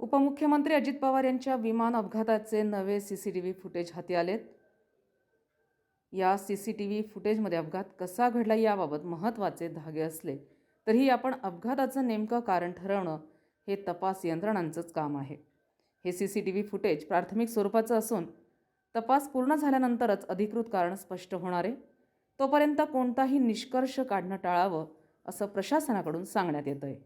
उपमुख्यमंत्री अजित पवार यांच्या विमान अपघाताचे नवे C C T V footage हाती आलेत. या सी सी टी व्ही फुटेजमध्ये अपघात कसा घडला याबाबत महत्त्वाचे धागे असले तरीही आपण अपघाताचं नेमकं कारण ठरवणं हे तपास यंत्रणांचंच काम आहे. हे C C T V footage प्राथमिक स्वरूपाचं असून तपास पूर्ण झाल्यानंतरच अधिकृत कारण स्पष्ट होणार आहे. तोपर्यंत कोणताही निष्कर्ष काढणं टाळावं असं प्रशासनाकडून सांगण्यात येतं आहे